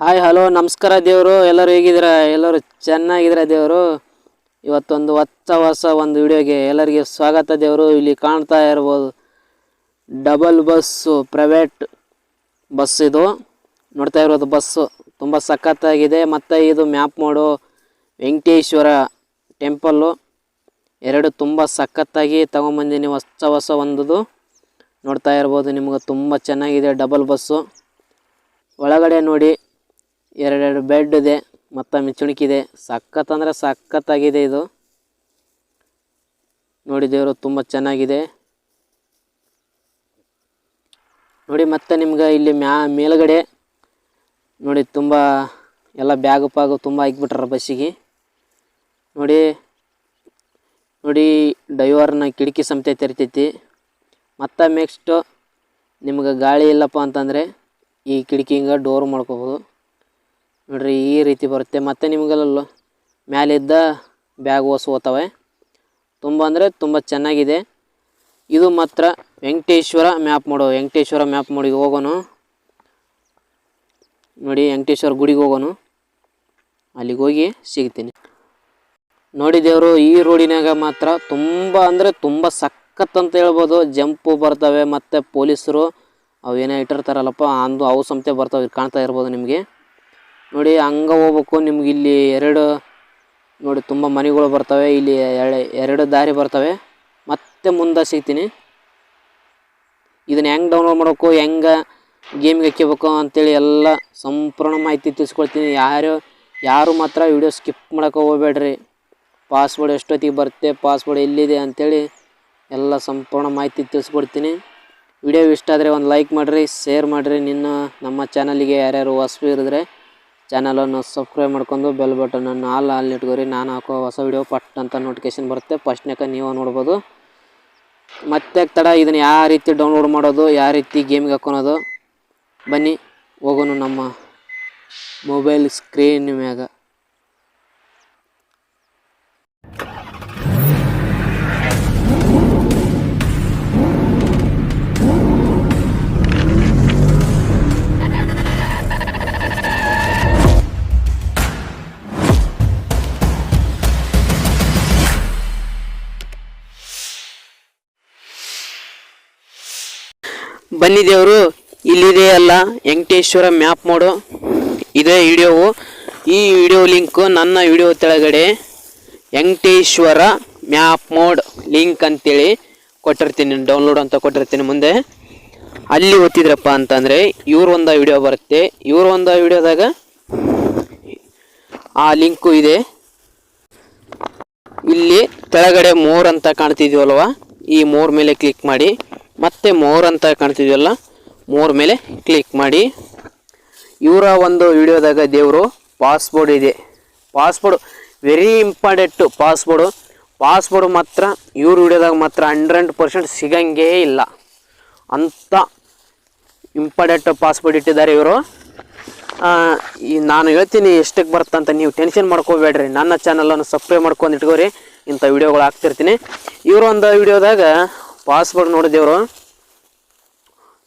Hi, hello, ನಮಸ್ಕಾರ ದೇವರು. ಎಲ್ಲರೂ ಹೇಗಿದ್ದೀರಾ? ಎಲ್ಲರೂ ಚೆನ್ನಾಗಿದ್ದೀರಾ ದೇವರು? ಇವತ್ತೊಂದು ಹೊಸ ಹೊಸ ಒಂದು ವಿಡಿಯೋಗೆ ಎಲ್ಲರಿಗೆ ಸ್ವಾಗತ ದೇವರು. ಇಲ್ಲಿ ಕಾಣ್ತಾ ಇರ್ಬೋದು, ಡಬಲ್ ಬಸ್ಸು, ಪ್ರೈವೇಟ್ ಬಸ್ ಇದು. ನೋಡ್ತಾ ಇರೋದು ಬಸ್ಸು ತುಂಬ ಸಖತ್ತಾಗಿದೆ. ಮತ್ತು ಇದು ಮ್ಯಾಪ್ ಮೋಡು, ವೆಂಕಟೇಶ್ವರ ಟೆಂಪಲ್ಲು. ಎರಡು ತುಂಬ ಸಖತ್ತಾಗಿ ತಗೊಂಬಂದಿನಿ ಹೊಸ ಹೊಸ ಒಂದುದು. ನೋಡ್ತಾ ಇರ್ಬೋದು, ನಿಮ್ಗೆ ತುಂಬ ಚೆನ್ನಾಗಿದೆ ಡಬಲ್ ಬಸ್ಸು. ಒಳಗಡೆ ನೋಡಿ ಎರಡೆರಡು ಬೆಡ್ ಇದೆ ಮತ್ತು ಮಿಚುಣಿಕಿದೆ ಸಖತ್ ಅಂದರೆ ಸಖತ್ತಾಗಿದೆ ಇದು. ನೋಡಿ ದೇವರು ತುಂಬ ಚೆನ್ನಾಗಿದೆ. ನೋಡಿ ಮತ್ತೆ ನಿಮ್ಗೆ ಇಲ್ಲಿ ಮ್ಯಾ, ಮೇಲ್ಗಡೆ ನೋಡಿ ತುಂಬ ಎಲ್ಲ ಬ್ಯಾಗು ಪಾಗು ತುಂಬ ಹಾಕ್ಬಿಟ್ರ ಬಸ್ಸಿಗೆ. ನೋಡಿ ನೋಡಿ ಡೈವರ್ನ ಕಿಟಕಿ ಸಮೇತ ತೆರಿತೈತಿ. ಮತ್ತು ನೆಕ್ಸ್ಟು ನಿಮ್ಗೆ ಗಾಳಿ ಇಲ್ಲಪ್ಪ ಅಂತಂದರೆ ಈ ಕಿಟಕಿ ಹಿಂಗೆ ಡೋರ್ ಮಾಡ್ಕೋಬೋದು. ನೋಡ್ರಿ, ಈ ರೀತಿ ಬರುತ್ತೆ. ಮತ್ತು ನಿಮಗೆಲ್ಲ ಮ್ಯಾಲಿದ್ದ ಬ್ಯಾಗ್ ಓಸು ತುಂಬ ಅಂದರೆ ತುಂಬ ಚೆನ್ನಾಗಿದೆ. ಇದು ಮಾತ್ರ ವೆಂಕಟೇಶ್ವರ ಮ್ಯಾಪ್ ಮಾಡೋ ವೆಂಕಟೇಶ್ವರ ಮ್ಯಾಪ್ ಮೋಡಿಗೆ ಹೋಗೋನು. ನೋಡಿ, ವೆಂಕಟೇಶ್ವರ ಗುಡಿಗೆ ಹೋಗೋನು. ಅಲ್ಲಿಗೆ ಹೋಗಿ ಸಿಗ್ತೀನಿ. ನೋಡಿ ದೇವರು, ಈ ರೋಡಿನಾಗ ಮಾತ್ರ ತುಂಬ ಅಂದರೆ ತುಂಬ ಸಖತ್ ಅಂತ ಹೇಳ್ಬೋದು. ಜಂಪು ಬರ್ತವೆ, ಮತ್ತು ಪೊಲೀಸರು ಅವು ಏನೇ ಇಟ್ಟಿರ್ತಾರಲ್ಲಪ್ಪ, ಅಂದು ಅವು ಸಂತೆ ಬರ್ತವೆ, ಕಾಣ್ತಾ ಇರ್ಬೋದು ನಿಮಗೆ. ನೋಡಿ, ಹಂಗೆ ಹೋಗ್ಬೇಕು. ನಿಮ್ಗೆ ಇಲ್ಲಿ ಎರಡು, ನೋಡಿ, ತುಂಬ ಮನೆಗಳು ಬರ್ತವೆ. ಇಲ್ಲಿ ಎರಡು ದಾರಿ ಬರ್ತವೆ. ಮತ್ತೆ ಮುಂದೆ ಸಿಗ್ತೀನಿ. ಇದನ್ನ ಹೆಂಗೆ ಡೌನ್ಲೋಡ್ ಮಾಡಬೇಕು, ಹೆಂಗೆ ಗೇಮ್ಗೆ ಹಾಕ್ಕೋಬೇಕು ಅಂತೇಳಿ ಎಲ್ಲ ಸಂಪೂರ್ಣ ಮಾಹಿತಿ ತಿಳಿಸ್ಕೊಳ್ತೀನಿ ಯಾರು ಯಾರು ಮಾತ್ರ ವಿಡಿಯೋ ಸ್ಕಿಪ್ ಮಾಡೋಕೆ ಹೋಗ್ಬೇಡ್ರಿ. ಪಾಸ್ವರ್ಡ್ ಎಷ್ಟೊತ್ತಿಗೆ ಬರುತ್ತೆ ಪಾಸ್ವರ್ಡ್ ಎಲ್ಲಿದೆ ಅಂಥೇಳಿ ಎಲ್ಲ ಸಂಪೂರ್ಣ ಮಾಹಿತಿ ತಿಳಿಸ್ಕೊಡ್ತೀನಿ. ವಿಡಿಯೋ ಇಷ್ಟ ಆದರೆ ಒಂದು ಲೈಕ್ ಮಾಡಿರಿ ಶೇರ್ ಮಾಡಿರಿ. ನಿನ್ನ, ನಮ್ಮ ಚಾನಲಿಗೆ ಯಾರ್ಯಾರು ಹೊಸಬು ಇರಿದ್ರೆ ಚಾನಲನ್ನು ಸಬ್ಸ್ಕ್ರೈಬ್ ಮಾಡ್ಕೊಂಡು ಬೆಲ್ ಬಟನನ್ನು ಆಲ್ ಆಲ್ ಇಟ್ಕೋರಿ. ನಾನು ಹಾಕೋ ಹೊಸ ವಿಡಿಯೋ ಪಟ್ ಅಂತ ನೋಟಿಫಿಕೇಶನ್ ಬರುತ್ತೆ. ಫಸ್ಟ್ನಾಗ ನೀವು ನೋಡ್ಬೋದು. ಮತ್ತೆ ತಡ, ಇದನ್ನು ಯಾವ ರೀತಿ ಡೌನ್ಲೋಡ್ ಮಾಡೋದು, ಯಾವ ರೀತಿ ಗೇಮ್ಗೆ ಹಾಕೊಳೋದು ಬನ್ನಿ, ಹೋಗೋಣ ನಮ್ಮ ಮೊಬೈಲ್ ಸ್ಕ್ರೀನ್ ಮ್ಯಾಗ. ಬನ್ನಿ ದೇವರು ಇಲ್ಲಿದೆ ಅಲ್ಲ, ವೆಂಕಟೇಶ್ವರ ಮ್ಯಾಪ್ ಮೋಡು ಇದೇ ವಿಡಿಯೋವು. ಈ ವಿಡಿಯೋ ಲಿಂಕು ನನ್ನ ವಿಡಿಯೋ ಕೆಳಗಡೆ ವೆಂಕಟೇಶ್ವರ ಮ್ಯಾಪ್ ಮೋಡ್ ಲಿಂಕ್ ಅಂತೇಳಿ ಕೊಟ್ಟಿರ್ತೀನಿ, ಡೌನ್ಲೋಡ್ ಅಂತ ಕೊಟ್ಟಿರ್ತೀನಿ ಮುಂದೆ. ಅಲ್ಲಿ ಓದ್ತಿದ್ರಪ್ಪ ಅಂತಂದರೆ, ಇವ್ರ ಒಂದು ವಿಡಿಯೋ ಬರುತ್ತೆ. ಇವ್ರ ಒಂದು ವಿಡಿಯೋದಾಗ ಆ ಲಿಂಕು ಇದೆ. ಇಲ್ಲಿ ಕೆಳಗಡೆ ಮೋರ್ ಅಂತ ಕಾಣ್ತಿದ್ವಲ್ವ? ಈ ಮೋರ್ ಮೇಲೆ ಕ್ಲಿಕ್ ಮಾಡಿ, ಮತ್ತೆ ಮೋರ್ ಅಂತ ಕಾಣ್ತಿದ್ವಲ್ಲ ಮೋರ್ ಮೇಲೆ ಕ್ಲಿಕ್ ಮಾಡಿ. ಇವರ ಒಂದು ವಿಡಿಯೋದಾಗ ದೇವರು ಪಾಸ್ಬೋರ್ಡ್ ಇದೆ. ಪಾಸ್ಬೋರ್ಡ್ ವೆರಿ ಇಂಪಾರ್ಟೆಂಟು ಪಾಸ್ಬೋರ್ಡು ಪಾಸ್ಬೋರ್ಡ್ ಮಾತ್ರ, ಇವ್ರ ವಿಡಿಯೋದಾಗ ಮಾತ್ರ ಹಂಡ್ರೆಡ್ ಪರ್ಸೆಂಟ್ ಸಿಗಂಗೇ ಇಲ್ಲ. ಅಂಥ ಇಂಪಾರ್ಟೆಂಟ್ ಪಾಸ್ಬೋರ್ಡ್ ಇಟ್ಟಿದ್ದಾರೆ ಇವರು. ನಾನು ಹೇಳ್ತೀನಿ ಎಷ್ಟಕ್ಕೆ ಬರುತ್ತೆ ನೀವು ಟೆನ್ಷನ್ ಮಾಡ್ಕೋಬೇಡ್ರಿ. ನನ್ನ ಚಾನಲನ್ನು ಸಬ್ಸ್ಕ್ರೈಬ್ ಮಾಡ್ಕೊಂಡು ಇಟ್ಕೋರಿ. ಇಂಥ ವಿಡಿಯೋಗಳು ಹಾಕ್ತಿರ್ತೀನಿ. ಇವರು ಒಂದು ವಿಡಿಯೋದಾಗ ಪಾಸ್ವರ್ಡ್ ನೋಡಿದೇವರು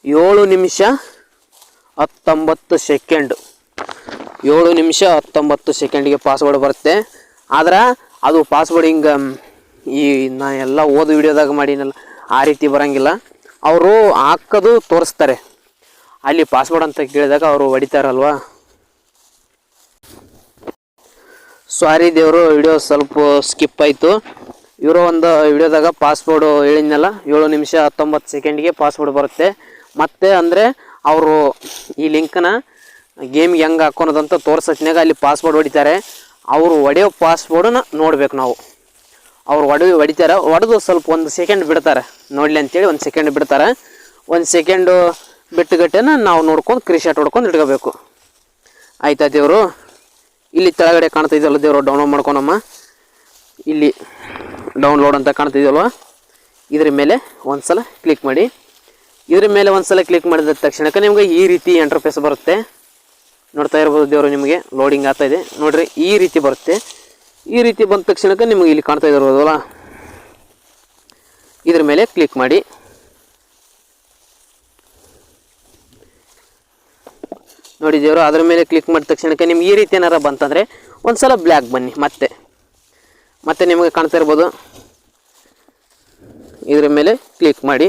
ಏಳು ನಿಮಿಷ ಹತ್ತೊಂಬತ್ತು ಸೆಕೆಂಡ್ ಏಳು ನಿಮಿಷ ಹತ್ತೊಂಬತ್ತು ಸೆಕೆಂಡಿಗೆ ಪಾಸ್ವರ್ಡ್ ಬರುತ್ತೆ. ಆದ್ರೆ ಅದು ಪಾಸ್ವರ್ಡ್ ಹಿಂಗೆ ಈ ನಾ ಎಲ್ಲ ಓದು ವಿಡಿಯೋದಾಗ ಮಾಡಿನಲ್ಲ, ಆ ರೀತಿ ಬರೋಂಗಿಲ್ಲ. ಅವರು ಹಾಕೋದು ತೋರಿಸ್ತಾರೆ. ಅಲ್ಲಿ ಪಾಸ್ವರ್ಡ್ ಅಂತ ಕೇಳಿದಾಗ ಅವರು ಹೊಡಿತಾರಲ್ವಾ? ಸಾರಿ ದೇವರು ವಿಡಿಯೋ ಸ್ವಲ್ಪ ಸ್ಕಿಪ್ ಆಯಿತು. ಇವರು ಒಂದು ವಿಡಿಯೋದಾಗ ಪಾಸ್ವರ್ಡ್ ಹೇಳಿದ್ನಲ್ಲ, ಏಳು ನಿಮಿಷ ಹತ್ತೊಂಬತ್ತು ಸೆಕೆಂಡಿಗೆ ಪಾಸ್ವರ್ಡ್ ಬರುತ್ತೆ. ಮತ್ತೆ ಅಂದರೆ ಅವರು ಈ ಲಿಂಕ್ನ ಗೇಮ್ಗೆ ಹೆಂಗೆ ಹಾಕೋನದಂತ ತೋರ್ಸತ್ನಾಗ ಅಲ್ಲಿ ಪಾಸ್ವರ್ಡ್ ಹೊಡಿತಾರೆ. ಅವರು ಒಡೆಯೋ ಪಾಸ್ವರ್ಡನ್ನ ನೋಡ್ಬೇಕು ನಾವು. ಅವ್ರು ಹೊಡೆ ಹೊಡಿತಾರೆ. ಹೊಡೆದು ಸ್ವಲ್ಪ ಒಂದು ಸೆಕೆಂಡ್ ಬಿಡ್ತಾರೆ. ನೋಡಲಿ ಅಂತೇಳಿ ಒಂದು ಸೆಕೆಂಡ್ ಬಿಡ್ತಾರೆ. ಒಂದು ಸೆಕೆಂಡು ಬಿಟ್ಟುಗಟ್ಟೆನ ನಾವು ನೋಡ್ಕೊಂಡು ಕ್ರಿಶಾಟ್ ಹೊಡ್ಕೊಂಡು ಇಟ್ಕೋಬೇಕು. ಆಯ್ತಾ ದೇವರು? ಇಲ್ಲಿ ಕೆಳಗಡೆ ಕಾಣ್ತಿದೆಯಲ್ಲ ದೇವರು ಡೌನ್ಲೋಡ್ ಮಾಡ್ಕೊಳಮ್ಮ ಇಲ್ಲಿ ಡೌನ್ಲೋಡ್ ಅಂತ ಕಾಣ್ತಿದ್ಯಲ್ವ ಇದ್ರ ಮೇಲೆ ಒಂದು ಸಲ ಕ್ಲಿಕ್ ಮಾಡಿ. ಇದ್ರ ಮೇಲೆ ಒಂದು ಸಲ ಕ್ಲಿಕ್ ಮಾಡಿದ ತಕ್ಷಣಕ್ಕೆ ನಿಮಗೆ ಈ ರೀತಿ ಎಂಟ್ರಫೇಸ್ ಬರುತ್ತೆ. ನೋಡ್ತಾ ಇರ್ಬೋದು ದೇವರು ನಿಮಗೆ ಲೋಡಿಂಗ್ ಆಗ್ತಾ ಇದೆ. ನೋಡಿರಿ, ಈ ರೀತಿ ಬರುತ್ತೆ. ಈ ರೀತಿ ಬಂದ ತಕ್ಷಣಕ್ಕೆ ನಿಮಗೆ ಇಲ್ಲಿ ಕಾಣ್ತಾ ಇದಿರ್ಬೋದಲ್ಲ ಇದ್ರ ಮೇಲೆ ಕ್ಲಿಕ್ ಮಾಡಿ. ನೋಡಿ ದೇವರು, ಅದ್ರ ಮೇಲೆ ಕ್ಲಿಕ್ ಮಾಡಿದ ತಕ್ಷಣಕ್ಕೆ ನಿಮ್ಗೆ ಈ ರೀತಿ ಏನಾರ ಬಂತಂದರೆ ಒಂದು ಸಲ ಬ್ಲ್ಯಾಕ್ ಬನ್ನಿ, ಮತ್ತೆ. ಮತ್ತೆ ನಿಮಗೆ ಕಾಣ್ತಾ ಇರ್ಬೋದು. ಇದರ ಮೇಲೆ ಕ್ಲಿಕ್ ಮಾಡಿ.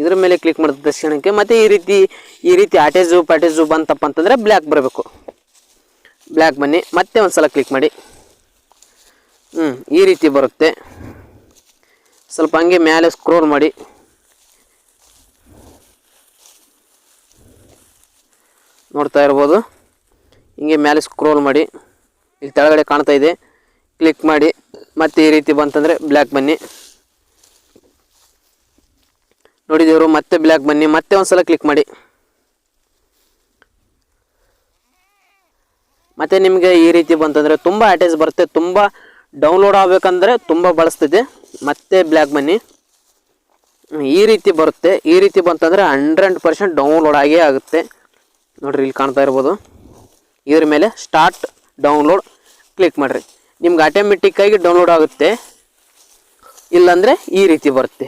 ಇದ್ರ ಮೇಲೆ ಕ್ಲಿಕ್ ಮಾಡಿದ ತಕ್ಷಣಕ್ಕೆ ಮತ್ತೆ ಈ ರೀತಿ ಈ ರೀತಿ ಆಟೇಜು ಪ್ಯಾಟೇಜು ಬಂತಪ್ಪ ಅಂತಂದರೆ ಬ್ಲ್ಯಾಕ್ ಬರಬೇಕು. ಬ್ಲ್ಯಾಕ್ ಬನ್ನಿ, ಮತ್ತೆ ಒಂದು ಸಲ ಕ್ಲಿಕ್ ಮಾಡಿ. ಹ್ಞೂ ಈ ರೀತಿ ಬರುತ್ತೆ. ಸ್ವಲ್ಪ ಹಂಗೆ ಮೇಲೆ ಸ್ಕ್ರೋಲ್ ಮಾಡಿ. ನೋಡ್ತಾ ಇರ್ಬೋದು. ಹಿಂಗೆ ಮೇಲೆ ಸ್ಕ್ರೋಲ್ ಮಾಡಿ, ಇಲ್ಲಿ ಕೆಳಗಡೆ ಕಾಣ್ತಾ ಇದೆ. ಕ್ಲಿಕ್ ಮಾಡಿ, ಮತ್ತೆ ಈ ರೀತಿ ಬಂತಂದರೆ ಬ್ಲ್ಯಾಕ್ ಬನ್ನಿ. ನೋಡಿದೇವರು ಮತ್ತೆ ಬ್ಲ್ಯಾಕ್ ಬನ್ನಿ, ಮತ್ತೆ ಒಂದು ಸಲ ಕ್ಲಿಕ್ ಮಾಡಿ. ಮತ್ತು ನಿಮಗೆ ಈ ರೀತಿ ಬಂತಂದರೆ ತುಂಬ ಅಟ್ಯಾಚ್ ಬರುತ್ತೆ, ತುಂಬ ಡೌನ್ಲೋಡ್ ಆಗಬೇಕಂದ್ರೆ ತುಂಬ ಬಳಸ್ತಿದೆ ಮತ್ತೆ ಬ್ಲ್ಯಾಕ್ ಬನ್ನಿ. ಈ ರೀತಿ ಬರುತ್ತೆ, ಈ ರೀತಿ ಬಂತಂದರೆ ಹಂಡ್ರೆಡ್ ಪರ್ಸೆಂಟ್ ಡೌನ್ಲೋಡ್ ಆಗೇ ಆಗುತ್ತೆ. ನೋಡ್ರಿ ಇಲ್ಲಿ ಕಾಣ್ತಾ ಇರ್ಬೋದು. ಇದ್ರ ಮೇಲೆ ಸ್ಟಾರ್ಟ್ ಡೌನ್ಲೋಡ್ ಕ್ಲಿಕ್ ಮಾಡಿರಿ. ನಿಮ್ಗೆ ಆಟೋಮೆಟಿಕ್ಕಾಗಿ ಡೌನ್ಲೋಡ್ ಆಗುತ್ತೆ. ಇಲ್ಲಾಂದರೆ ಈ ರೀತಿ ಬರುತ್ತೆ.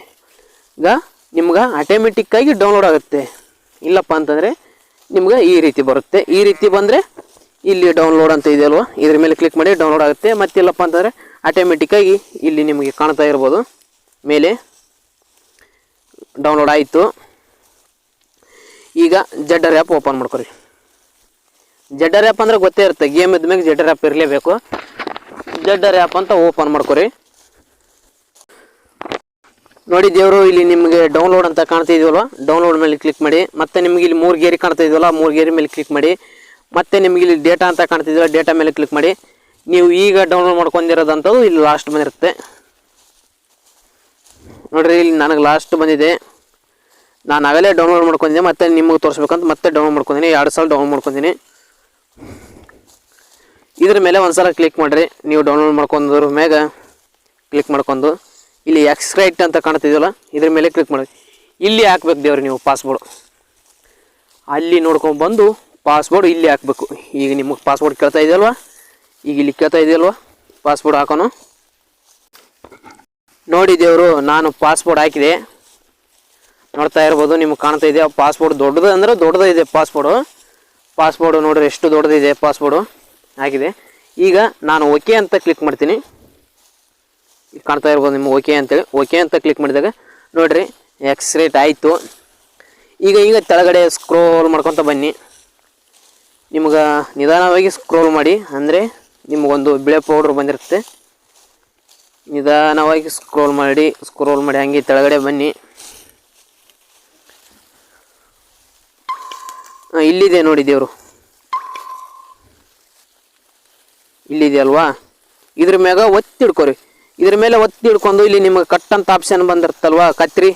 ಈಗ ನಿಮ್ಗೆ ಆಟೋಮೆಟಿಕ್ಕಾಗಿ ಡೌನ್ಲೋಡ್ ಆಗುತ್ತೆ. ಇಲ್ಲಪ್ಪ ಅಂತಂದರೆ ನಿಮ್ಗೆ ಈ ರೀತಿ ಬರುತ್ತೆ. ಈ ರೀತಿ ಬಂದರೆ ಇಲ್ಲಿ ಡೌನ್ಲೋಡ್ ಅಂತ ಇದೆಯಲ್ವ ಇದ್ರ ಮೇಲೆ ಕ್ಲಿಕ್ ಮಾಡಿ ಡೌನ್ಲೋಡ್ ಆಗುತ್ತೆ. ಮತ್ತಿಲ್ಲಪ್ಪ ಅಂತಂದರೆ ಆಟೋಮೆಟಿಕ್ಕಾಗಿ ಇಲ್ಲಿ ನಿಮಗೆ ಕಾಣ್ತಾ ಇರ್ಬೋದು. ಮೇಲೆ ಡೌನ್ಲೋಡ್ ಆಯಿತು. ಈಗ ಜಡ್ಡರ್ ಆ್ಯಪ್ ಓಪನ್ ಮಾಡ್ಕೊರಿ. ಜಡ್ಡರ್ ಆ್ಯಪ್ ಅಂದ್ರೆ ಗೊತ್ತೇ ಇರುತ್ತೆ ಗೇಮ್ ಇದ್ಮೇಲೆ ಜಡ್ಡರ್ ಆ್ಯಪ್ ಇರಲೇಬೇಕು. ಜಡ್ಡರ್ ಆ್ಯಪ್ ಅಂತ ಓಪನ್ ಮಾಡ್ಕೊರಿ. ನೋಡಿ ದೇವರು, ಇಲ್ಲಿ ನಿಮಗೆ ಡೌನ್ಲೋಡ್ ಅಂತ ಕಾಣ್ತಾ ಇದೆಯಲ್ವ? ಡೌನ್ಲೋಡ್ ಮೇಲೆ ಕ್ಲಿಕ್ ಮಾಡಿ, ಮತ್ತೆ ನಿಮಗೆ ಇಲ್ಲಿ ಮೂರು ಗೇರಿ ಕಾಣ್ತಾ ಇದೆಯಲ್ಲ, ಮೂರು ಗೇರಿ ಮೇಲೆ ಕ್ಲಿಕ್ ಮಾಡಿ, ಮತ್ತೆ ನಿಮಗೆ ಇಲ್ಲಿ ಡೇಟಾ ಅಂತ ಕಾಣ್ತಿದೆಯಲ್ಲ ಡೇಟಾ ಮೇಲೆ ಕ್ಲಿಕ್ ಮಾಡಿ, ನೀವು ಈಗ ಡೌನ್ಲೋಡ್ ಮಾಡ್ಕೊಂಡಿರೋದಂಥದ್ದು ಇಲ್ಲಿ ಲಾಸ್ಟ್ ಬಂದಿರುತ್ತೆ. ನೋಡಿರಿ, ಇಲ್ಲಿ ನನಗೆ ಲಾಸ್ಟ್ ಬಂದಿದೆ. ನಾನು ಅವೆಲ್ಲೇ ಡೌನ್ಲೋಡ್ ಮಾಡ್ಕೊಂಡಿದ್ದೆ ಮತ್ತೆ ನಿಮಗೆ ತೋರಿಸ್ಬೇಕಂತ ಮತ್ತೆ ಡೌನ್ಲೋಡ್ ಮಾಡ್ಕೊಂಡಿನಿ ಎರಡು ಸಲ ಡೌನ್ಲೋಡ್ ಮಾಡ್ಕೊಂಡಿನಿ ಇದ್ರ ಮೇಲೆ ಒಂದ್ಸಲ ಕ್ಲಿಕ್ ಮಾಡಿರಿ, ನೀವು ಡೌನ್ಲೋಡ್ ಮಾಡ್ಕೊಂಡ್ರ ಮ್ಯಾಗ ಕ್ಲಿಕ್ ಮಾಡ್ಕೊಂಡು, ಇಲ್ಲಿ ಎಕ್ಸ್ಕ್ರೈಟ್ ಅಂತ ಕಾಣ್ತಿದೆಯಲ್ಲ, ಇದ್ರ ಮೇಲೆ ಕ್ಲಿಕ್ ಮಾಡಿ ಇಲ್ಲಿ ಹಾಕ್ಬೇಕು ದೇವ್ರಿ ನೀವು ಪಾಸ್ಬೋರ್ಡ್ ಅಲ್ಲಿ ನೋಡ್ಕೊಂಡು ಬಂದು ಪಾಸ್ಬೋರ್ಡ್ ಇಲ್ಲಿ ಹಾಕ್ಬೇಕು. ಈಗ ನಿಮಗೆ ಪಾಸ್ಬೋರ್ಡ್ ಕೇಳ್ತಾ ಇದೆಯಲ್ವಾ? ಈಗ ಇಲ್ಲಿ ಕೇಳ್ತಾ ಇದೆಯಲ್ವ? ಪಾಸ್ಬೋರ್ಡ್ ಹಾಕೋನು ನೋಡಿ ದೇವರು, ನಾನು ಪಾಸ್ಪೋರ್ಟ್ ಹಾಕಿದೆ. ನೋಡ್ತಾ ಇರ್ಬೋದು, ನಿಮ್ಗೆ ಕಾಣ್ತಾ ಇದೆ ಪಾಸ್ಪೋರ್ಟ್ ದೊಡ್ಡದು ಅಂದರೆ ದೊಡ್ಡದು ಇದೆ ಪಾಸ್ಪೋರ್ಡು ಪಾಸ್ಪೋರ್ಟ್ ನೋಡಿರಿ ಎಷ್ಟು ದೊಡ್ಡದಿದೆ ಪಾಸ್ಪೋರ್ಡು ಆಗಿದೆ. ಈಗ ನಾನು ಓಕೆ ಅಂತ ಕ್ಲಿಕ್ ಮಾಡ್ತೀನಿ. ಕಾಣ್ತಾ ಇರ್ಬೋದು ನಿಮ್ಗೆ ಓಕೆ ಅಂತೇಳಿ ಓಕೆ ಅಂತ ಕ್ಲಿಕ್ ಮಾಡಿದಾಗ ನೋಡಿರಿ ಎಕ್ಸ್ ರೇಟ್ ಆಯಿತು. ಈಗ ಈಗ ಕೆಳಗಡೆ ಸ್ಕ್ರೋಲ್ ಮಾಡ್ಕೊತ ಬನ್ನಿ. ನಿಮ್ಗೆ ನಿಧಾನವಾಗಿ ಸ್ಕ್ರೋಲ್ ಮಾಡಿ. ಅಂದರೆ ನಿಮಗೊಂದು ಬಿಳೆ ಪೌಡ್ರ್ ಬಂದಿರುತ್ತೆ. ನಿಧಾನವಾಗಿ ಸ್ಕ್ರೋಲ್ ಮಾಡಿ ಸ್ಕ್ರೋಲ್ ಮಾಡಿ, ಹಂಗೆ ತೆಳಗಡೆ ಬನ್ನಿ. ಇಲ್ಲಿದೆ ನೋಡಿ ದೇವರು. ಇಲ್ಲಿದೆ ಅಲ್ವಾ? ಇದ್ರ ಮ್ಯಾಗ ಒತ್ತಿ ಹಿಡ್ಕೊರಿ. ಇದ್ರ ಮೇಲೆ ಒತ್ತಿ ಹಿಡ್ಕೊಂಡು ಇಲ್ಲಿ ನಿಮಗೆ ಕಟ್ ಆಪ್ಷನ್ ಬಂದಿರುತ್ತಲ್ವಾ? ಕತ್ರಿ?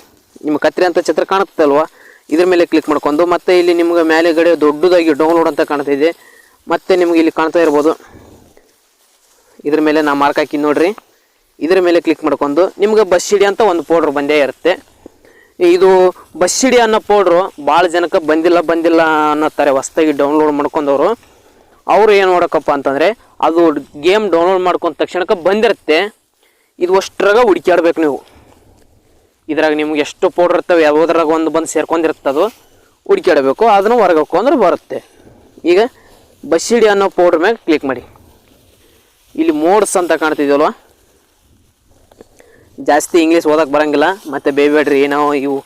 ನಿಮ್ಮ ಕತ್ರಿ ಅಂತ ಚಿತ್ರ ಕಾಣುತ್ತಲ್ವಾ? ಇದ್ರ ಮೇಲೆ ಕ್ಲಿಕ್ ಮಾಡ್ಕೊಂಡು ಮತ್ತೆ ಇಲ್ಲಿ ನಿಮ್ಗೆ ಮೇಲೆಗಡೆ ದೊಡ್ಡದಾಗಿ ಡೌನ್ಲೋಡ್ ಅಂತ ಕಾಣ್ತಾ ಇದೆ ಮತ್ತೆ ನಿಮ್ಗೆ ಇಲ್ಲಿ ಕಾಣ್ತಾ ಇರ್ಬೋದು. ಇದ್ರ ಮೇಲೆ ನಾ ಮಾರ್ಕ್ ಹಾಕಿ ನೋಡ್ರಿ. ಇದ್ರ ಮೇಲೆ ಕ್ಲಿಕ್ ಮಾಡ್ಕೊಂಡು ನಿಮ್ಗೆ ಬಸ್ ಬಸ್ಸಿಡಿ ಅಂತ ಒಂದು ಪೌಡ್ರ್ ಬಂದೇ ಇರುತ್ತೆ. ಇದು ಬಸ್ಸಿಡಿ ಅನ್ನೋ ಪೌಡ್ರು ಭಾಳ ಜನಕ್ಕೆ ಬಂದಿಲ್ಲ ಬಂದಿಲ್ಲ ಅನ್ನತ್ತಾರೆ. ಹೊಸ್ದಾಗಿ ಡೌನ್ಲೋಡ್ ಮಾಡ್ಕೊಂಡವರು. ಅವರು ಏನು ನೋಡೋಕಪ್ಪ ಅಂತಂದರೆ, ಅದು ಗೇಮ್ ಡೌನ್ಲೋಡ್ ಮಾಡ್ಕೊಂಡ ತಕ್ಷಣಕ್ಕೆ ಬಂದಿರುತ್ತೆ. ಇದು ಅಷ್ಟ್ರಾಗ ಹುಡುಕ್ಯಾಡ್ಬೇಕು ನೀವು. ಇದ್ರಾಗ ನಿಮ್ಗೆ ಎಷ್ಟು ಪೌಡ್ರ್ ಇರ್ತವೆ, ಯಾವುದ್ರಾಗ ಒಂದು ಬಂದು ಸೇರ್ಕೊಂಡಿರುತ್ತೆ ಅದು ಹುಡುಕ್ಯಾಡಬೇಕು. ಅದನ್ನು ಹೊರಗೆ ಅಂದ್ರೆ ಬರುತ್ತೆ. ಈಗ ಬಸ್ಸಿಡಿ ಅನ್ನೋ ಪೌಡ್ರ್ ಮ್ಯಾಗೆ ಕ್ಲಿಕ್ ಮಾಡಿ. ಇಲ್ಲಿ ಮೋಡ್ಸ್ ಅಂತ ಕಾಣ್ತಿದ್ವಲ್ವ ಜಾಸ್ತಿ ಇಂಗ್ಲೀಷ್ ಓದಕ್ಕೆ ಬರೋಂಗಿಲ್ಲ, ಮತ್ತು ಬೇಬೇಡ್ರಿ, ಏನೋ ಇವು,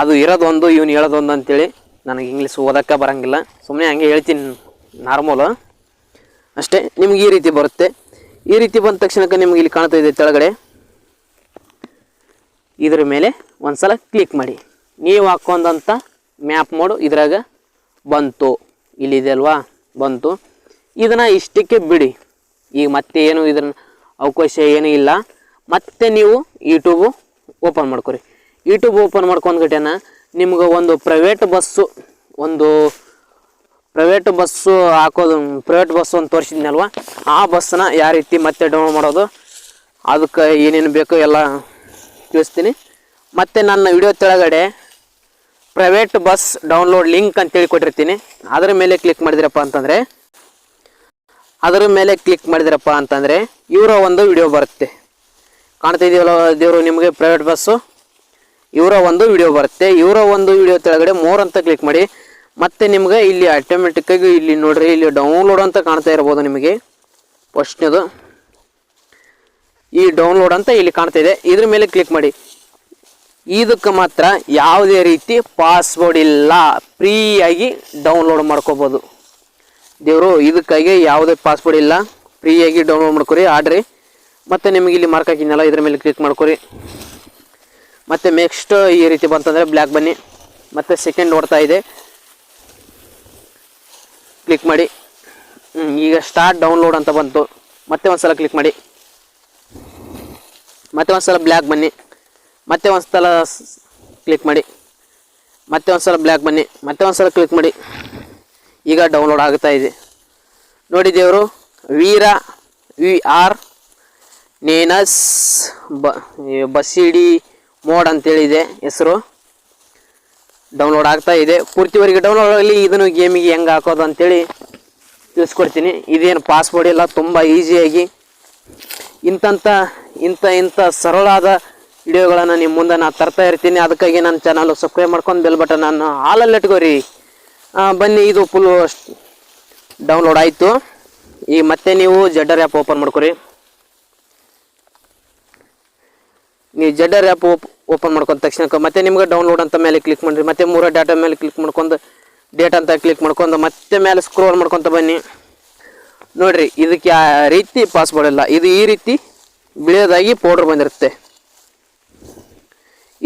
ಅದು ಇರೋದೊಂದು, ಇವ್ನು ಹೇಳೋದೊಂದು ಅಂತೇಳಿ ನನಗೆ ಇಂಗ್ಲೀಷ್ ಓದಕ್ಕೆ ಬರೋಂಗಿಲ್ಲ. ಸುಮ್ಮನೆ ಹಂಗೆ ಹೇಳ್ತೀನಿ ನಾರ್ಮಲು ಅಷ್ಟೇ, ನಿಮ್ಗೆ ಈ ರೀತಿ ಬರುತ್ತೆ. ಈ ರೀತಿ ಬಂದ ತಕ್ಷಣಕ್ಕೆ ನಿಮ್ಗೆ ಇಲ್ಲಿ ಕಾಣ್ತಾ ಇದೆ ಕೆಳಗಡೆ. ಇದ್ರ ಮೇಲೆ ಒಂದು ಸಲ ಕ್ಲಿಕ್ ಮಾಡಿ. ನೀವು ಹಾಕ್ಕೊಂಡಂಥ ಮ್ಯಾಪ್ ಮೋಡು ಇದ್ರಾಗ ಬಂತು. ಇಲ್ಲಿದೆ ಅಲ್ವಾ? ಬಂತು. ಇದನ್ನು ಇಷ್ಟಕ್ಕೆ ಬಿಡಿ. ಈಗ ಮತ್ತೆ ಏನು ಇದನ್ನು ಅವಕಾಶ ಏನೂ ಇಲ್ಲ. ಮತ್ತೆ ನೀವು ಯೂಟ್ಯೂಬು ಓಪನ್ ಮಾಡ್ಕೊರಿ. ಯೂಟ್ಯೂಬ್ ಓಪನ್ ಮಾಡ್ಕೊಂಡ್ಗಟ್ಟೆನ ನಿಮ್ಗೆ ಒಂದು ಪ್ರೈವೇಟ್ ಬಸ್ಸು ಒಂದು ಪ್ರೈವೇಟ್ ಬಸ್ಸು ಹಾಕೋದು ಪ್ರೈವೇಟ್ ಬಸ್ಸು ಅಂತ ತೋರಿಸಿದ್ನಲ್ವ? ಆ ಬಸ್ಸನ್ನ ಯಾವ ರೀತಿ ಮತ್ತೆ ಡೌನ್ಲೋಡ್ ಮಾಡೋದು? ಅದಕ್ಕೆ ಏನೇನು ಬೇಕು ಎಲ್ಲ ತಿಳಿಸ್ತೀನಿ. ಮತ್ತು ನನ್ನ ವಿಡಿಯೋ ತೆಳಗಡೆ ಪ್ರೈವೇಟ್ ಬಸ್ ಡೌನ್ಲೋಡ್ ಲಿಂಕ್ ಅಂತೇಳಿ ಕೊಟ್ಟಿರ್ತೀನಿ. ಅದರ ಮೇಲೆ ಕ್ಲಿಕ್ ಮಾಡಿದಿರಪ್ಪ ಅಂತಂದರೆ, ಅದರ ಮೇಲೆ ಕ್ಲಿಕ್ ಮಾಡಿದಿರಪ್ಪ ಅಂತಂದರೆ, ಇವರ ಒಂದು ವಿಡಿಯೋ ಬರುತ್ತೆ. ಕಾಣ್ತಾ ಇದೆಯಲ್ಲ ದೇವರು ನಿಮಗೆ ಪ್ರೈವೇಟ್ ಬಸ್ಸು ಇವರ ಒಂದು ವಿಡಿಯೋ ಬರುತ್ತೆ. ಇವರ ಒಂದು ವಿಡಿಯೋ ಕೆಳಗಡೆ ಮೋರ್ ಅಂತ ಕ್ಲಿಕ್ ಮಾಡಿ. ಮತ್ತೆ ನಿಮ್ಗೆ ಇಲ್ಲಿ ಆಟೋಮೆಟಿಕ್ಕಾಗಿ ಇಲ್ಲಿ ನೋಡ್ರಿ, ಇಲ್ಲಿ ಡೌನ್ಲೋಡ್ ಅಂತ ಕಾಣ್ತಾ ಇರ್ಬೋದು ನಿಮಗೆ. ಫಸ್ಟ್ನೇದು ಈ ಡೌನ್ಲೋಡ್ ಅಂತ ಇಲ್ಲಿ ಕಾಣ್ತಾ ಇದೆ. ಇದ್ರ ಮೇಲೆ ಕ್ಲಿಕ್ ಮಾಡಿ. ಇದಕ್ಕೆ ಮಾತ್ರ ಯಾವುದೇ ರೀತಿ ಪಾಸ್ವರ್ಡ್ ಇಲ್ಲ. ಫ್ರೀಯಾಗಿ ಡೌನ್ಲೋಡ್ ಮಾಡ್ಕೋಬೋದು. ದೇವರು, ಇದಕ್ಕಾಗಿ ಯಾವುದೇ ಪಾಸ್ವರ್ಡ್ ಇಲ್ಲ. ಫ್ರೀಯಾಗಿ ಡೌನ್ಲೋಡ್ ಮಾಡ್ಕೊರಿ, ಆಡ್ರಿ. ಮತ್ತು ನಿಮಗೆ ಇಲ್ಲಿ ಮಾರ್ಕ್ ಹಾಕಿದ್ನಲ್ಲ, ಇದ್ರ ಮೇಲೆ ಕ್ಲಿಕ್ ಮಾಡ್ಕೊರಿ. ಮತ್ತು ನೆಕ್ಸ್ಟ್ ಈ ರೀತಿ ಬಂತಂದರೆ ಬ್ಲ್ಯಾಕ್ ಬನ್ನಿ. ಮತ್ತು ಸೆಕೆಂಡ್ ನೋಡ್ತಾ ಇದೆ. ಕ್ಲಿಕ್ ಮಾಡಿ. ಈಗ ಸ್ಟಾರ್ಟ್ ಡೌನ್ಲೋಡ್ ಅಂತ ಬಂತು. ಮತ್ತೆ ಒಂದ್ಸಲ ಕ್ಲಿಕ್ ಮಾಡಿ. ಮತ್ತೆ ಒಂದ್ಸಲ ಬ್ಲ್ಯಾಕ್ ಬನ್ನಿ. ಮತ್ತೆ ಒಂದ್ಸಲ ಕ್ಲಿಕ್ ಮಾಡಿ. ಮತ್ತೆ ಒಂದ್ಸಲ ಬ್ಲ್ಯಾಕ್ ಬನ್ನಿ. ಮತ್ತೆ ಒಂದ್ಸಲ ಕ್ಲಿಕ್ ಮಾಡಿ. ಈಗ ಡೌನ್ಲೋಡ್ ಆಗ್ತಾ ಇದೆ. ನೋಡಿ ದೇವರು, ವೀರ, ವಿ ಆರ್ ನೇನಸ್ ಬ ಬಸಿಡಿ ಮೋಡ್ ಅಂತೇಳಿದೆ ಹೆಸರು. ಡೌನ್ಲೋಡ್ ಆಗ್ತಾ ಇದೆ. ಪೂರ್ತಿವರೆಗೆ ಡೌನ್ಲೋಡ್ ಆಗಲಿ, ಇದನ್ನು ಗೇಮಿಗೆ ಹೆಂಗೆ ಹಾಕೋದು ಅಂತೇಳಿ ತಿಳಿಸ್ಕೊಡ್ತೀನಿ. ಇದೇನು ಪಾಸ್ವರ್ಡ್ ಇಲ್ಲ, ತುಂಬ ಈಸಿಯಾಗಿ ಇಂಥಂಥ, ಇಂಥ ಇಂಥ ಸರಳಾದ ವಿಡಿಯೋಗಳನ್ನು ನಿಮ್ಮ ಮುಂದೆ ನಾನು ತರ್ತಾ ಇರ್ತೀನಿ. ಅದಕ್ಕಾಗಿ ನನ್ನ ಚಾನಲ್ ಸಬ್ಸ್ಕ್ರೈಬ್ ಮಾಡ್ಕೊಂಡು ಬೆಲ್ ಬಟನ್ ನಾನು ಹಾಲಲ್ಲಿ ಇಟ್ಕೋರಿ. ಬನ್ನಿ, ಇದು ಫುಲ್ ಡೌನ್ಲೋಡ್ ಆಯಿತು. ಈಗ ಮತ್ತೆ ನೀವು ಜಡ್ಡರ್ ಆ್ಯಪ್ ಓಪನ್ ಮಾಡ್ಕೊರಿ. ನೀವು ಜಡ್ಡರ್ ಆ್ಯಪ್ ಓಪನ್ ಮಾಡ್ಕೊಂಡ ತಕ್ಷಣ ಮತ್ತೆ ನಿಮ್ಗೆ ಡೌನ್ಲೋಡ್ ಅಂತ ಮೇಲೆ ಕ್ಲಿಕ್ ಮಾಡಿರಿ. ಮತ್ತೆ ಮೂರ ಡಾಟಾ ಮೇಲೆ ಕ್ಲಿಕ್ ಮಾಡ್ಕೊಂಡು ಡೇಟ್ ಅಂತ ಕ್ಲಿಕ್ ಮಾಡ್ಕೊಂಡು, ಮತ್ತೆ ಮೇಲೆ ಸ್ಕ್ರೋಲ್ ಮಾಡ್ಕೊತ ಬನ್ನಿ. ನೋಡಿರಿ, ಇದಕ್ಕೆ ಆ ರೀತಿ ಪಾಸ್ವರ್ಡ್ ಇಲ್ಲ. ಇದು ಈ ರೀತಿ ಬಿಳಿಯೋದಾಗಿ ಪೌಡ್ರ್ ಬಂದಿರುತ್ತೆ.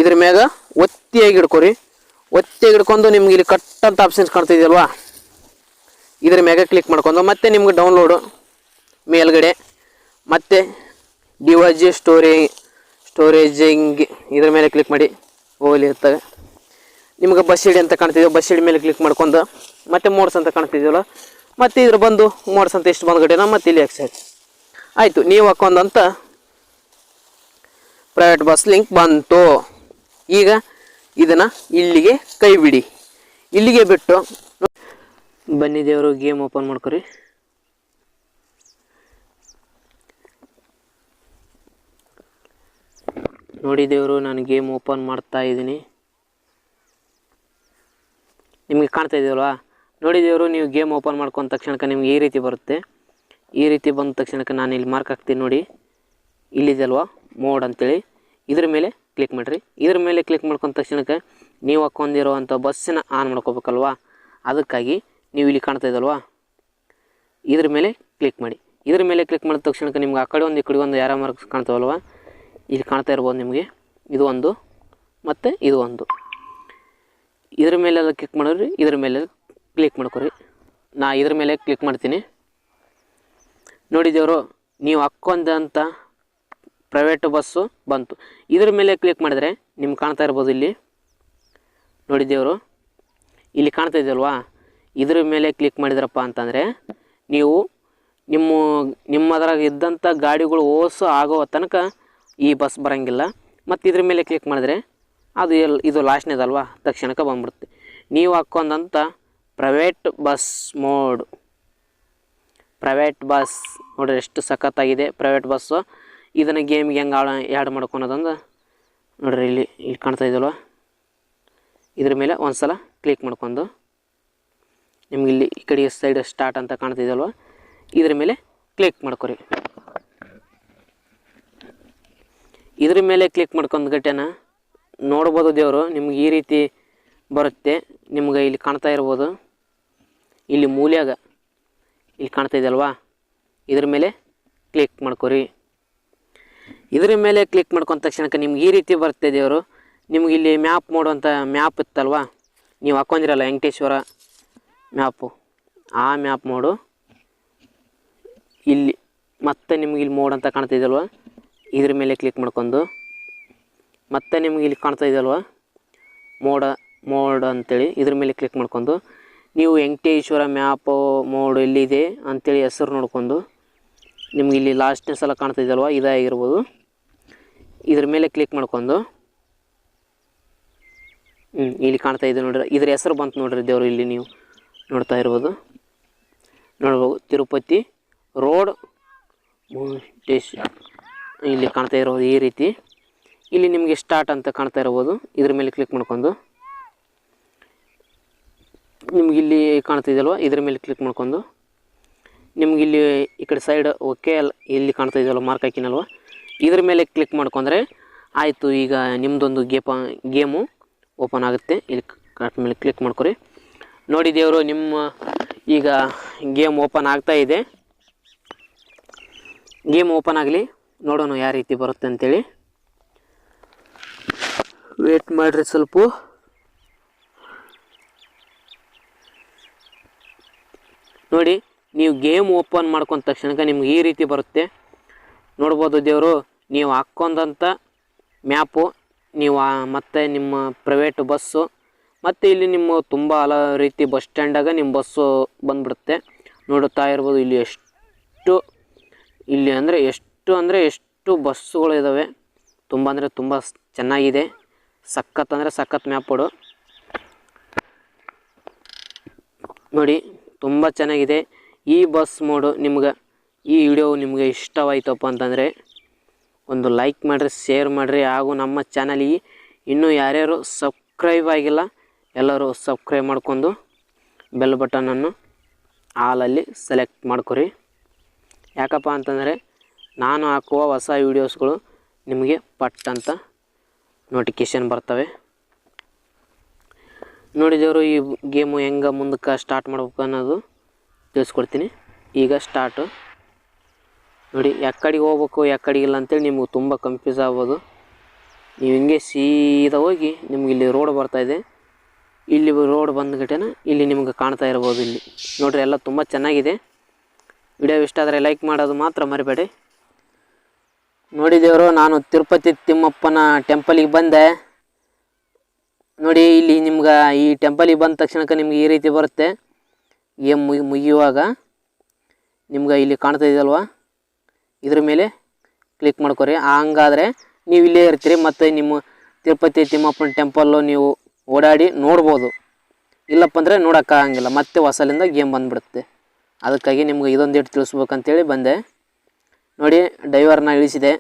ಇದ್ರ ಮ್ಯಾಗ ಒತ್ತಿಯಾಗಿ ಹಿಡ್ಕೊರಿ. ಒತ್ತಿಯಾಗಿ ಹಿಡ್ಕೊಂಡು ನಿಮ್ಗೆ ಇಲ್ಲಿ ಕಟ್ ಅಂತ ಆಪ್ಷನ್ಸ್ ಕಾಣ್ತಿದೆಯಲ್ವಾ? ಇದ್ರ ಮ್ಯಾಗ ಕ್ಲಿಕ್ ಮಾಡ್ಕೊಂಡು, ಮತ್ತೆ ನಿಮ್ಗೆ ಡೌನ್ಲೋಡು ಮೇಲ್ಗಡೆ, ಮತ್ತೆ ಡಿವೈಜಿ ಸ್ಟೋರೇ ಸ್ಟೋರೇಜಿಂಗ್ ಇದ್ರ ಮೇಲೆ ಕ್ಲಿಕ್ ಮಾಡಿ ಹೋಗಲಿ ಇರ್ತವೆ. ನಿಮ್ಗೆ ಬಸ್ ಹಿಡಿ ಅಂತ ಕಾಣ್ತಿದ್ದೀವಿ ಬಸ್ ಹಿಡಿ ಮೇಲೆ ಕ್ಲಿಕ್ ಮಾಡ್ಕೊಂಡು ಮತ್ತೆ ಮೋಡ್ಸ್ ಅಂತ ಕಾಣ್ತಿದೆಯಲ್ಲ, ಮತ್ತೆ ಇದ್ರ ಬಂದು ಮೋಡ್ಸ್ ಅಂತ ಎಷ್ಟು ಬಂದ್ಗಡೆನ ಮತ್ತೆ ಇಲ್ಲಿ ಎಕ್ಸೈಸ್ ಆಯಿತು, ನೀವು ಹಾಕೊಂಡಂತ ಪ್ರೈವೇಟ್ ಬಸ್ ಲಿಂಕ್ ಬಂತು. ಈಗ ಇದನ್ನು ಇಲ್ಲಿಗೆ ಕೈ ಬಿಡಿ ಇಲ್ಲಿಗೆ ಬಿಟ್ಟು ಬನ್ನಿ ದೇವರು ಗೇಮ್ ಓಪನ್ ಮಾಡ್ಕೊರಿ. ನೋಡಿ ದೇವರು, ನಾನು ಗೇಮ್ ಓಪನ್ ಮಾಡ್ತಾ ಇದ್ದೀನಿ. ನಿಮಗೆ ಕಾಣ್ತಾ ಇದೆಯಲ್ವಾ? ನೋಡಿ ದೇವರು, ನೀವು ಗೇಮ್ ಓಪನ್ ಮಾಡ್ಕೊಂಡ ತಕ್ಷಣಕ್ಕೆ ನಿಮ್ಗೆ ಈ ರೀತಿ ಬರುತ್ತೆ. ಈ ರೀತಿ ಬಂದ ತಕ್ಷಣಕ್ಕೆ ನಾನು ಇಲ್ಲಿ ಮಾರ್ಕ್ ಹಾಕ್ತೀನಿ ನೋಡಿ. ಇಲ್ಲಿದೆಯಲ್ವ? ಮೋಡ್ ಅಂತೇಳಿ. ಇದ್ರ ಮೇಲೆ ಕ್ಲಿಕ್ ಮಾಡಿರಿ. ಇದ್ರ ಮೇಲೆ ಕ್ಲಿಕ್ ಮಾಡ್ಕೊಂಡ ತಕ್ಷಣಕ್ಕೆ ನೀವು ಹಾಕ್ಕೊಂಡಿರುವಂಥ ಬಸ್ಸನ್ನು ಆನ್ ಮಾಡ್ಕೋಬೇಕಲ್ವಾ? ಅದಕ್ಕಾಗಿ ನೀವು ಇಲ್ಲಿ ಕಾಣ್ತಾ ಇದಲ್ವಾ ಇದ್ರ ಮೇಲೆ ಕ್ಲಿಕ್ ಮಾಡಿ. ಇದ್ರ ಮೇಲೆ ಕ್ಲಿಕ್ ಮಾಡಿದ ತಕ್ಷಣಕ್ಕೆ ನಿಮ್ಗೆ ಆ ಕಡೆ ಒಂದು, ಈ ಕಡೆ ಒಂದು, ಯಾರ ಮಾರ್ಕ್ಸ್ ಕಾಣ್ತಾವಲ್ವ? ಇಲ್ಲಿ ಕಾಣ್ತಾ ಇರ್ಬೋದು ನಿಮಗೆ. ಇದು ಒಂದು, ಮತ್ತು ಇದು ಒಂದು. ಇದ್ರ ಮೇಲೆಲ್ಲ ಕ್ಲಿಕ್ ಮಾಡೋರಿ ಇದ್ರ ಮೇಲೆ ಕ್ಲಿಕ್ ಮಾಡ್ಕೊರಿ. ನಾ ಇದ್ರ ಮೇಲೆ ಕ್ಲಿಕ್ ಮಾಡ್ತೀನಿ. ನೋಡಿದೇವರು ನೀವು ಹಾಕ್ಕೊಂಡಂಥ ಪ್ರೈವೇಟ್ ಬಸ್ಸು ಬಂತು. ಇದ್ರ ಮೇಲೆ ಕ್ಲಿಕ್ ಮಾಡಿದ್ರೆ ನಿಮ್ಗೆ ಕಾಣ್ತಾ ಇರ್ಬೋದು ಇಲ್ಲಿ. ನೋಡಿದ್ದೇವರು ಇಲ್ಲಿ ಕಾಣ್ತಾ ಇದೆಯಲ್ವಾ ಇದ್ರ ಮೇಲೆ ಕ್ಲಿಕ್ ಮಾಡಿದ್ರಪ್ಪ ಅಂತಂದರೆ ನೀವು ನಿಮ್ಮ ನಿಮ್ಮದ್ರಾಗ ಇದ್ದಂಥ ಗಾಡಿಗಳು ಓಸು ಆಗೋ ತನಕ ಈ ಬಸ್ ಬರೋಂಗಿಲ್ಲ. ಮತ್ತು ಇದ್ರ ಮೇಲೆ ಕ್ಲಿಕ್ ಮಾಡಿದ್ರೆ ಅದು ಎಲ್, ಇದು ಲಾಸ್ಟ್ನೇದಲ್ವಾ ತಕ್ಷಣಕ್ಕೆ ಬಂದ್ಬಿಡುತ್ತೆ. ನೀವು ಹಾಕ್ಕೊಂಡಂಥ private bus mod private bus ನೋಡ್ರಿ ಎಷ್ಟು ಸಖತ್ತಾಗಿದೆ. ಪ್ರೈವೇಟ್ ಬಸ್ಸು ಇದನ್ನು ಗೇಮ್ಗೆ ಹೆಂಗೆ ಆಡ ಆ್ಯಡ್ ಮಾಡ್ಕೊಳೋದಂದು ನೋಡಿರಿ ಇಲ್ಲಿ ಇಲ್ಲಿ ಕಾಣ್ತಾ ಇದಲ್ವ ಇದ್ರ ಮೇಲೆ ಒಂದು ಸಲ ಕ್ಲಿಕ್ ಮಾಡ್ಕೊಂಡು ನಿಮ್ಗೆ ಇಲ್ಲಿ ಈ ಕಡೆ ಸೈಡ್ ಸ್ಟಾರ್ಟ್ ಅಂತ ಕಾಣ್ತಿದಲ್ವ ಇದ್ರ ಮೇಲೆ ಕ್ಲಿಕ್ ಮಾಡ್ಕೊರಿ. ಇದ್ರ ಮೇಲೆ ಕ್ಲಿಕ್ ಮಾಡ್ಕೊಂಡು ಗಟ್ಟೆನ ನೋಡ್ಬೋದು ದೇವರು, ನಿಮ್ಗೆ ಈ ರೀತಿ ಬರುತ್ತೆ, ನಿಮ್ಗೆ ಇಲ್ಲಿ ಕಾಣ್ತಾ ಇರ್ಬೋದು. ಇಲ್ಲಿ ಮೂಲೆಯಾಗ ಇಲ್ಲಿ ಕಾಣ್ತಾ ಇದೆಯಲ್ವಾ ಇದ್ರ ಮೇಲೆ ಕ್ಲಿಕ್ ಮಾಡ್ಕೊರಿ. ಇದ್ರ ಮೇಲೆ ಕ್ಲಿಕ್ ಮಾಡ್ಕೊಂಡ ತಕ್ಷಣಕ್ಕೆ ನಿಮ್ಗೆ ಈ ರೀತಿ ಬರುತ್ತೆ ದೇವರು. ನಿಮ್ಗೆ ಇಲ್ಲಿ ಮ್ಯಾಪ್ ಮಾಡುವಂಥ ಮ್ಯಾಪ್ ಇತ್ತಲ್ವಾ? ನೀವು ಹಾಕೊಂಡಿರಲ್ಲ ವೆಂಕಟೇಶ್ವರ ಮ್ಯಾಪು ಆ ಮ್ಯಾಪ್ ಮೋಡು. ಇಲ್ಲಿ ಮತ್ತೆ ನಿಮ್ಗೆ ಇಲ್ಲಿ ಮೋಡ್ ಅಂತ ಕಾಣ್ತಾ ಇದೆಯಲ್ವ ಇದ್ರ ಮೇಲೆ ಕ್ಲಿಕ್ ಮಾಡ್ಕೊಂಡು ಮತ್ತೆ ನಿಮ್ಗೆ ಇಲ್ಲಿ ಕಾಣ್ತಾ ಇದೆಯಲ್ವ? ಮೋಡ, ಮೋಡ್ ಅಂತೇಳಿ ಇದ್ರ ಮೇಲೆ ಕ್ಲಿಕ್ ಮಾಡ್ಕೊಂಡು ನೀವು ವೆಂಕಟೇಶ್ವರ ಮ್ಯಾಪು ಮೋಡ್ ಎಲ್ಲಿದೆ ಅಂತೇಳಿ ಹೆಸರು ನೋಡ್ಕೊಂಡು ನಿಮ್ಗೆ ಇಲ್ಲಿ ಲಾಸ್ಟ್ನೇ ಸಲ ಕಾಣ್ತಾ ಇದೆಯಲ್ವ? ಇದಾಗಿರ್ಬೋದು ಇದ್ರ ಮೇಲೆ ಕ್ಲಿಕ್ ಮಾಡ್ಕೊಂಡು ಹ್ಞೂ ಇಲ್ಲಿ ಕಾಣ್ತಾ ಇದೆ ನೋಡ್ರಿ. ಇದ್ರ ಹೆಸರು ಬಂತು ನೋಡ್ರಿ ದೇವರು, ಇಲ್ಲಿ ನೀವು ನೋಡ್ತಾ ಇರ್ಬೋದು. ನೋಡ್ಬೋದು. ತಿರುಪತಿ ರೋಡ್ ಟೇಶ್ ಇಲ್ಲಿ ಕಾಣ್ತಾ ಇರೋದು ಈ ರೀತಿ. ಇಲ್ಲಿ ನಿಮಗೆ ಸ್ಟಾರ್ಟ್ ಅಂತ ಕಾಣ್ತಾ ಇರ್ಬೋದು ಇದ್ರ ಮೇಲೆ ಕ್ಲಿಕ್ ಮಾಡ್ಕೊಂಡು. ನಿಮ್ಗೆ ಇಲ್ಲಿ ಕಾಣ್ತಿದೆಯಲ್ವ ಇದ್ರ ಮೇಲೆ ಕ್ಲಿಕ್ ಮಾಡ್ಕೊಂಡು. ನಿಮ್ಗೆ ಇಲ್ಲಿ ಈ ಕಡೆ ಸೈಡ್ ಓಕೆ ಅಲ್ಲ, ಇಲ್ಲಿ ಕಾಣ್ತಾ ಇದೆಯಲ್ಲ ಮಾರ್ಕ್ ಹಾಕಿನಲ್ವ? ಇದ್ರ ಮೇಲೆ ಕ್ಲಿಕ್ ಮಾಡ್ಕೊಂಡ್ರೆ ಆಯಿತು, ಈಗ ನಿಮ್ಮದೊಂದು ಗೇಪ ಗೇಮು ಓಪನ್ ಆಗುತ್ತೆ. ಇಲ್ಲಿ ಕಟ್ ಮೇಲೆ ಕ್ಲಿಕ್ ಮಾಡ್ಕೊರಿ. ನೋಡಿ ದೇವರು, ನಿಮ್ಮ ಈಗ ಗೇಮ್ ಓಪನ್ ಆಗ್ತಾ ಇದೆ. ಗೇಮ್ ಓಪನ್ ಆಗಲಿ. ನೋಡೋಣ ಯಾವ ರೀತಿ ಬರುತ್ತೆ ಅಂತೇಳಿ. ವೇಟ್ ಮಾಡಿರಿ ಸ್ವಲ್ಪ. ನೋಡಿ, ನೀವು ಗೇಮ್ ಓಪನ್ ಮಾಡ್ಕೊಂಡ ತಕ್ಷಣಕ್ಕೆ ನಿಮ್ಗೆ ಈ ರೀತಿ ಬರುತ್ತೆ. ನೋಡ್ಬೋದು ದೇವರು, ನೀವು ಹಾಕ್ಕೊಂಡಂಥ ಮ್ಯಾಪು, ನೀವು ಮತ್ತು ನಿಮ್ಮ ಪ್ರೈವೇಟ್ ಬಸ್ಸು ಮತ್ತು ಇಲ್ಲಿ ನಿಮ್ಮ ತುಂಬ ಹಲವು ರೀತಿ ಬಸ್ ಸ್ಟ್ಯಾಂಡಾಗ ನಿಮ್ಮ ಬಸ್ಸು ಬಂದುಬಿಡುತ್ತೆ. ನೋಡುತ್ತಾ ಇರ್ಬೋದು, ಇಲ್ಲಿ ಎಷ್ಟು, ಇಲ್ಲಿ ಅಂದರೆ ಎಷ್ಟು ಅಂದರೆ ಎಷ್ಟು ಬಸ್ಸುಗಳು ಇದ್ದಾವೆ ತುಂಬ ಅಂದರೆ ತುಂಬ ಚೆನ್ನಾಗಿದೆ. ಸಖತ್ ಅಂದರೆ ಸಖತ್ ಮ್ಯಾಪ್ ಕೊಡು. ನೋಡಿ, ತುಂಬ ಚೆನ್ನಾಗಿದೆ. ಈ ಬಸ್ ಮೋಡು ನಿಮ್ಗೆ, ಈ ವಿಡಿಯೋ ನಿಮಗೆ ಇಷ್ಟವಾಯ್ತಪ್ಪ ಅಂತಂದರೆ, ಒಂದು ಲೈಕ್ ಮಾಡಿರಿ ಶೇರ್ ಮಾಡಿರಿ, ಹಾಗೂ ನಮ್ಮ ಚಾನಲಿಗೆ ಇನ್ನೂ ಯಾರ್ಯಾರು ಸಬ್ಸ್ಕ್ರೈಬ್ ಆಗಿಲ್ಲ, ಎಲ್ಲರೂ ಸಬ್ಸ್ಕ್ರೈಬ್ ಮಾಡ್ಕೊಂಡು ಬೆಲ್ ಬಟನನ್ನು ಆಲಲ್ಲಿ ಸೆಲೆಕ್ಟ್ ಮಾಡ್ಕೊರಿ. ಯಾಕಪ್ಪ ಅಂತಂದರೆ ನಾನು ಹಾಕುವ ಹೊಸ ವೀಡಿಯೋಸ್ಗಳು ನಿಮಗೆ ಪಟ್ ಅಂತ ನೋಟಿಫಿಕೇಶನ್ ಬರ್ತವೆ. ನೋಡಿದವರು ಈ ಗೇಮು ಹೆಂಗೆ ಮುಂದಕ್ಕೆ ಸ್ಟಾರ್ಟ್ ಮಾಡ್ಬೇಕು ಅನ್ನೋದು ತಿಳಿಸ್ಕೊಡ್ತೀನಿ. ಈಗ ಸ್ಟಾರ್ಟು ನೋಡಿ ಯಾಕಡೆಗೆ ಹೋಗ್ಬೇಕು ಯಾಕಡೆಗೆ ಇಲ್ಲ ಅಂತೇಳಿ ನಿಮ್ಗೆ ತುಂಬ ಕನ್ಫ್ಯೂಸ್ ಆಗ್ಬೋದು. ನೀವು ಹಿಂಗೆ ಸೀದಾ ಹೋಗಿ ನಿಮ್ಗೆ ಇಲ್ಲಿ ರೋಡ್ ಬರ್ತಾ ಇದೆ. ಇಲ್ಲಿ ರೋಡ್ ಬಂದ ಗಟೆನ ಇಲ್ಲಿ ನಿಮ್ಗೆ ಕಾಣ್ತಾ ಇರ್ಬೋದು ಇಲ್ಲಿ. ನೋಡ್ರಿ ಎಲ್ಲ ತುಂಬ ಚೆನ್ನಾಗಿದೆ. ವಿಡಿಯೋ ಇಷ್ಟ ಆದರೆ ಲೈಕ್ ಮಾಡೋದು ಮಾತ್ರ ಮರಿಬೇಡಿ. ನೋಡಿದೇವರು ನಾನು ತಿರುಪತಿ ತಿಮ್ಮಪ್ಪನ ಟೆಂಪಲಿಗೆ ಬಂದೆ. ನೋಡಿ, ಇಲ್ಲಿ ನಿಮ್ಗೆ ಈ ಟೆಂಪಲಿಗೆ ಬಂದ ತಕ್ಷಣಕ್ಕೆ ನಿಮ್ಗೆ ಈ ರೀತಿ ಬರುತ್ತೆ. ಗೇಮ್ ಮುಗಿ ಮುಗಿಯುವಾಗ ನಿಮ್ಗೆ ಇಲ್ಲಿ ಕಾಣ್ತಾ ಇದೆಯಲ್ವ? ಇದ್ರ ಮೇಲೆ ಕ್ಲಿಕ್ ಮಾಡ್ಕೋರಿ. ಹಂಗಾದ್ರೆ ನೀವು ಇಲ್ಲೇ ಇರ್ತೀರಿ, ಮತ್ತು ನಿಮ್ಮ ತಿರುಪತಿ ತಿಮ್ಮಪ್ಪನ ಟೆಂಪಲ್ಲು ನೀವು ಓಡಾಡಿ ನೋಡ್ಬೋದು. ಇಲ್ಲಪ್ಪ ಅಂದರೆ ನೋಡೋಕ್ಕಾಗಂಗಿಲ್ಲ. ಮತ್ತೆ ಹೊಸಲಿಂದ ಗೇಮ್ ಬಂದುಬಿಡುತ್ತೆ. ಅದಕ್ಕಾಗಿ ನಿಮ್ಗೆ ಇದೊಂದು ಇಟ್ಟು ತಿಳಿಸ್ಬೇಕಂತೇಳಿ ಬಂದೆ. ನೋಡಿ ಡೈವರ್ನ ಇಳಿಸಿದೆ.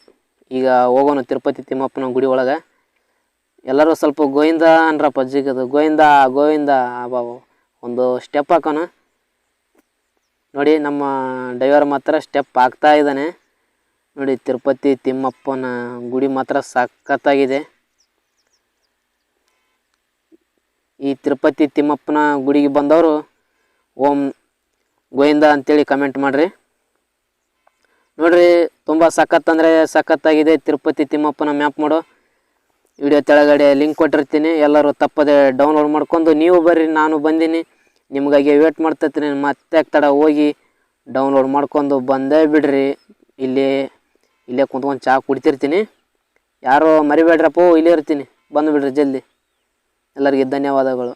ಈಗ ಹೋಗೋಣ ತಿರುಪತಿ ತಿಮ್ಮಪ್ಪನ ಗುಡಿ ಒಳಗೆ. ಎಲ್ಲರೂ ಸ್ವಲ್ಪ ಗೋವಿಂದ ಅನ್ರಪ್ಪ ಜಿಗದು. ಗೋವಿಂದ ಗೋವಿಂದ ಬಾಬು ಒಂದು ಸ್ಟೆಪ್ ಹಾಕೋಣ. ನೋಡಿ, ನಮ್ಮ ಡೈವರ್ ಮಾತ್ರ ಸ್ಟೆಪ್ ಹಾಕ್ತಾ ಇದ್ದಾನೆ. ನೋಡಿ, ತಿರುಪತಿ ತಿಮ್ಮಪ್ಪನ ಗುಡಿ ಮಾತ್ರ ಸಖತ್ತಾಗಿದೆ. ಈ ತಿರುಪತಿ ತಿಮ್ಮಪ್ಪನ ಗುಡಿಗೆ ಬಂದವರು, ಓಂ ಗೋವಿಂದ ಅಂತೇಳಿ ಕಮೆಂಟ್ ಮಾಡಿರಿ. ನೋಡ್ರಿ, ತುಂಬ ಸಖತ್ ಅಂದರೆ ಸಖತ್ತಾಗಿದೆ. ತಿರುಪತಿ ತಿಮ್ಮಪ್ಪನ ಮ್ಯಾಪ್ ಮಾಡು ವಿಡಿಯೋ ಕೆಳಗಡೆ ಲಿಂಕ್ ಕೊಟ್ಟಿರ್ತೀನಿ. ಎಲ್ಲರೂ ತಪ್ಪದೆ ಡೌನ್ಲೋಡ್ ಮಾಡ್ಕೊಂಡು ನೀವು ಬರ್ರಿ, ನಾನು ಬಂದೀನಿ. ನಿಮಗಾಗಿ ವೇಟ್ ಮಾಡ್ತಿರ್ತೀನಿ. ಮತ್ತೆ ತಡ ಹೋಗಿ ಡೌನ್ಲೋಡ್ ಮಾಡ್ಕೊಂಡು ಬಂದೇ ಬಿಡ್ರಿ. ಇಲ್ಲಿ, ಇಲ್ಲೇ ಕುಂತ್ಕೊಂಡು ಚಹಾ ಕುಡಿತಿರ್ತೀನಿ. ಯಾರೋ ಮರಿಬೇಡ್ರಪ್ಪ, ಇಲ್ಲೇ ಇರ್ತೀನಿ. ಬಂದುಬಿಡ್ರಿ ಜಲ್ದಿ. ಎಲ್ಲರಿಗೆ ಧನ್ಯವಾದಗಳು.